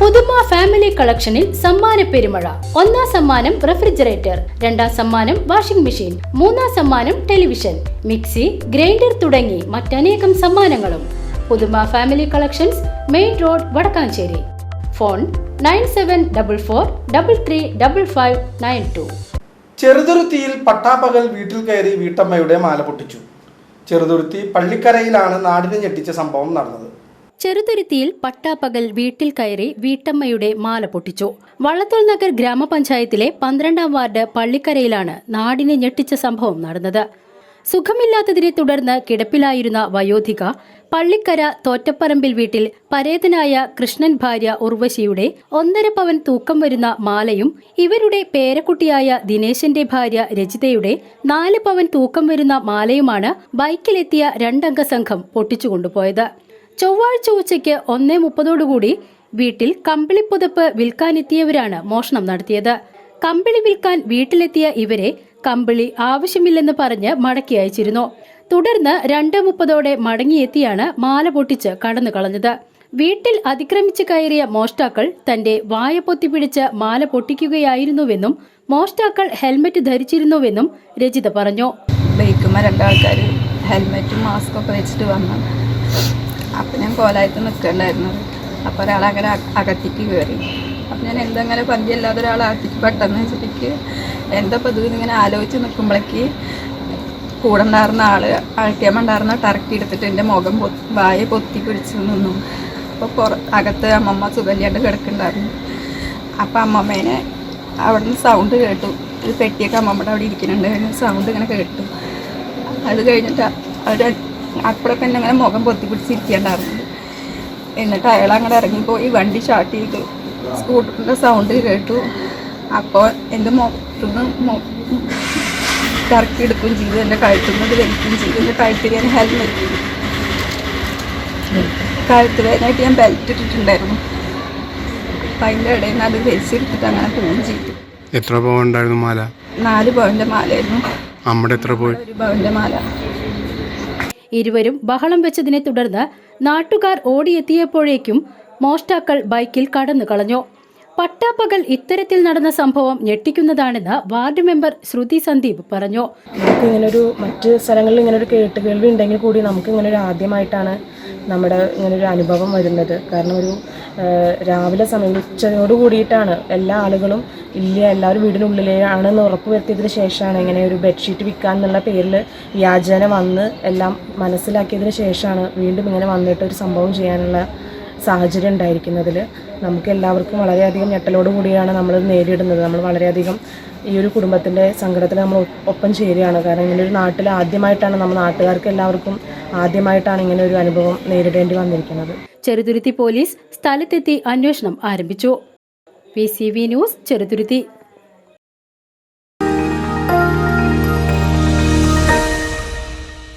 പുതുമ ഫാമിലി കളക്ഷനിൽ സമ്മാന പെരുമഴ. ഒന്നാം സമ്മാനം റെഫ്രിജറേറ്റർ രണ്ടാം സമ്മാനം വാഷിംഗ് മെഷീൻ മൂന്നാം സമ്മാനം ടെലിവിഷൻ മിക്സി ഗ്രൈൻഡർ തുടങ്ങി മറ്റനേകം സമ്മാനങ്ങളും. പുതുമ family collections main road Vadakkanchery. Phone nine seven double four double three double five nine two. ചെറുതുരുത്തിയിൽ പട്ടാപ്പകൽ വീട്ടിൽ കയറി വീട്ടമ്മയുടെ മാല പൊട്ടിച്ചു. ചെറുതുരുത്തി പള്ളിക്കരയിലാണ് നാടിനെ ഞെട്ടിച്ച സംഭവം നടന്നത്. ചെറുതുരുത്തിയിൽ പട്ടാപ്പകൽ വീട്ടിൽ കയറി വീട്ടമ്മയുടെ മാല പൊട്ടിച്ചു. വള്ളത്തോൾ നഗർ ഗ്രാമപഞ്ചായത്തിലെ പന്ത്രണ്ടാം വാർഡ് പള്ളിക്കരയിലാണ് നാടിനെ ഞെട്ടിച്ച സംഭവം നടന്നത്. സുഖമില്ലാത്തതിനെ തുടർന്ന് കിടപ്പിലായിരുന്ന വയോധിക പള്ളിക്കര തോറ്റപ്പറമ്പിൽ വീട്ടിൽ പരേതനായ കൃഷ്ണൻ ഭാര്യ ഉർവശിയുടെ ഒന്നര പവൻ തൂക്കം വരുന്ന മാലയും ഇവരുടെ പേരക്കുട്ടിയായ ദിനേശന്റെ ഭാര്യ രജിതയുടെ നാല് പവൻ തൂക്കം വരുന്ന മാലയുമാണ് ബൈക്കിലെത്തിയ രണ്ടംഗ സംഘം പൊട്ടിച്ചുകൊണ്ടുപോയത്. ചൊവ്വാഴ്ച ഉച്ചയ്ക്ക് ഒന്നേ മുപ്പതോടുകൂടി വീട്ടിൽ കമ്പിളി പുതപ്പ് വിൽക്കാനെത്തിയവരാണ് മോഷണം നടത്തിയത്. കമ്പിളി വിൽക്കാൻ വീട്ടിലെത്തിയ ഇവരെ കമ്പിളി ആവശ്യമില്ലെന്ന് പറഞ്ഞ് മടക്കി അയച്ചിരുന്നു. തുടർന്ന് രണ്ട് മുപ്പതോടെ മടങ്ങിയെത്തിയാണ് മാല പൊട്ടിച്ച് കടന്നു കളഞ്ഞത്. വീട്ടിൽ അതിക്രമിച്ച് കയറിയ മോഷ്ടാക്കൾ തന്റെ വായ പൊത്തിപ്പിടിച്ച് മാല പൊട്ടിക്കുകയായിരുന്നുവെന്നും മോഷ്ടാക്കൾ ഹെൽമറ്റ് ധരിച്ചിരുന്നുവെന്നും രജിത പറഞ്ഞു. ബൈക്കുമ്പോൾ രണ്ടാൾക്കാർ ഹെൽമെറ്റും മാസ്കും ഒക്കെ വെച്ചിട്ട് വന്നു. അപ്പം ഞാൻ കോലായത്ത് നിൽക്കണ്ടായിരുന്നു അപ്പോൾ ഒരാളങ്ങനെ അകത്തിക്ക് കയറി അപ്പം ഞാൻ എന്തങ്ങനെ പന്തിയല്ലാതെ ഒരാൾ അകത്തേക്ക് പെട്ടെന്ന് വെച്ചിട്ട് എന്താ പതിവ് ഇങ്ങനെ ആലോചിച്ച് നിൽക്കുമ്പോഴേക്ക് കൂടെ ഉണ്ടായിരുന്ന ആൾ അൾട്ടിയമ്മ ഉണ്ടായിരുന്ന ടർക്കി എടുത്തിട്ട് എന്റെ മുഖം പൊത്തി വായ പൊത്തി പിടിച്ച് നിന്നു. അപ്പോൾ പുറ അകത്ത് അമ്മമ്മ സുഖല്യാണ്ട് കിടക്കുന്നുണ്ടായിരുന്നു. അപ്പം അമ്മമ്മേനെ അവിടുന്ന് സൗണ്ട് കേട്ടു. ഒരു പെട്ടിയൊക്കെ അമ്മമ്മയുടെ അവിടെ ഇരിക്കുന്നുണ്ട്. സൗണ്ട് ഇങ്ങനെ കേട്ടു. അത് കഴിഞ്ഞിട്ട് അവർ അപ്പോഴൊക്കെ എന്നെ അങ്ങനെ മുഖം പൊത്തി പിടിച്ചിരിക്കേണ്ടായിരുന്നു എന്നിട്ട് അയാൾ അങ്ങോട്ട് ഇറങ്ങിപ്പോയി. വണ്ടി സ്റ്റാർട്ട് ചെയ്തു. സ്കൂട്ടറിന്റെ സൗണ്ട് കേട്ടു. അപ്പോൾ എന്റെ മുഖത്തുനിന്ന് കറക്കി എടുക്കുകയും ചെയ്തു. എന്റെ കഴുത്തുന്നത് വലിക്കുകയും ചെയ്തു. എന്റെ കഴുത്തിൽ ഞാൻ ഹെൽമെറ്റ് കഴുത്ത് വേദനയായിട്ട് ഞാൻ ബെൽറ്റ് ഇട്ടിട്ടുണ്ടായിരുന്നു. അപ്പം അതിന്റെ ഇടയിൽ നിന്ന് അത് വലിച്ചെടുത്തിട്ട് അങ്ങനെ പോവുകയും ചെയ്തു. എത്ര പവൻ ഉണ്ടായിരുന്നു മാല? നാല് പവന്റെ മാലയായിരുന്നു. അമ്മയുടെ എത്ര പോയി? ഒരു പവന്റെ മാല. ഇരുവരും ബഹളം വെച്ചതിനെ തുടർന്ന് നാട്ടുകാർ ഓടിയെത്തിയപ്പോഴേക്കും മോഷ്ടാക്കൾ ബൈക്കിൽ കടന്നു കളഞ്ഞു പട്ടാപ്പകൽ ഇത്തരത്തിൽ നടന്ന സംഭവം ഞെട്ടിക്കുന്നതാണെന്ന് വാർഡ് മെമ്പർ ശ്രുതി സന്ദീപ് പറഞ്ഞു. നമുക്ക് ഇങ്ങനൊരു മറ്റ് സ്ഥലങ്ങളിൽ ഇങ്ങനൊരു കേട്ടുകേൾവി ഉണ്ടെങ്കിൽ കൂടി നമുക്ക് ഇങ്ങനെ ഒരു ആദ്യമായിട്ടാണ് നമ്മുടെ ഇങ്ങനൊരു അനുഭവം വരുന്നത്. കാരണം ഒരു രാവിലെ സമയം ഉച്ചയോട് കൂടിയിട്ടാണ് എല്ലാ ആളുകളും ഇല്ല എല്ലാവരും വീടിനുള്ളിലാണെന്ന് ഉറപ്പ് വരുത്തിയതിന് ശേഷമാണ് ഇങ്ങനെ ഒരു ബെഡ്ഷീറ്റ് വിൽക്കാൻ എന്നുള്ള പേരിൽ വ്യാജേന വന്ന് എല്ലാം മനസ്സിലാക്കിയതിന് ശേഷമാണ് വീണ്ടും ഇങ്ങനെ വന്നിട്ട് ഒരു സംഭവം ചെയ്യാനുള്ള സാഹചര്യം ഉണ്ടായിരിക്കുന്നതിൽ. നമുക്ക് എല്ലാവർക്കും വളരെയധികം ഞെട്ടലോട് കൂടിയാണ് നമ്മൾ നേരിടുന്നത്. നമ്മൾ വളരെയധികം ഈ ഒരു കുടുംബത്തിന്റെ സങ്കടത്തിൽ നമ്മൾ ഒപ്പം ചേരുകയാണ്. കാരണം ഇങ്ങനെ ഒരു നാട്ടിൽ ആദ്യമായിട്ടാണ് നമ്മൾ നാട്ടുകാർക്ക് എല്ലാവർക്കും ആദ്യമായിട്ടാണ് ഇങ്ങനെ ഒരു അനുഭവം നേരിടേണ്ടി വന്നിരിക്കുന്നത്. ചെറുതുരുത്തി പോലീസ് സ്ഥലത്തെത്തി അന്വേഷണം ആരംഭിച്ചു. V news Cheruthuruthy.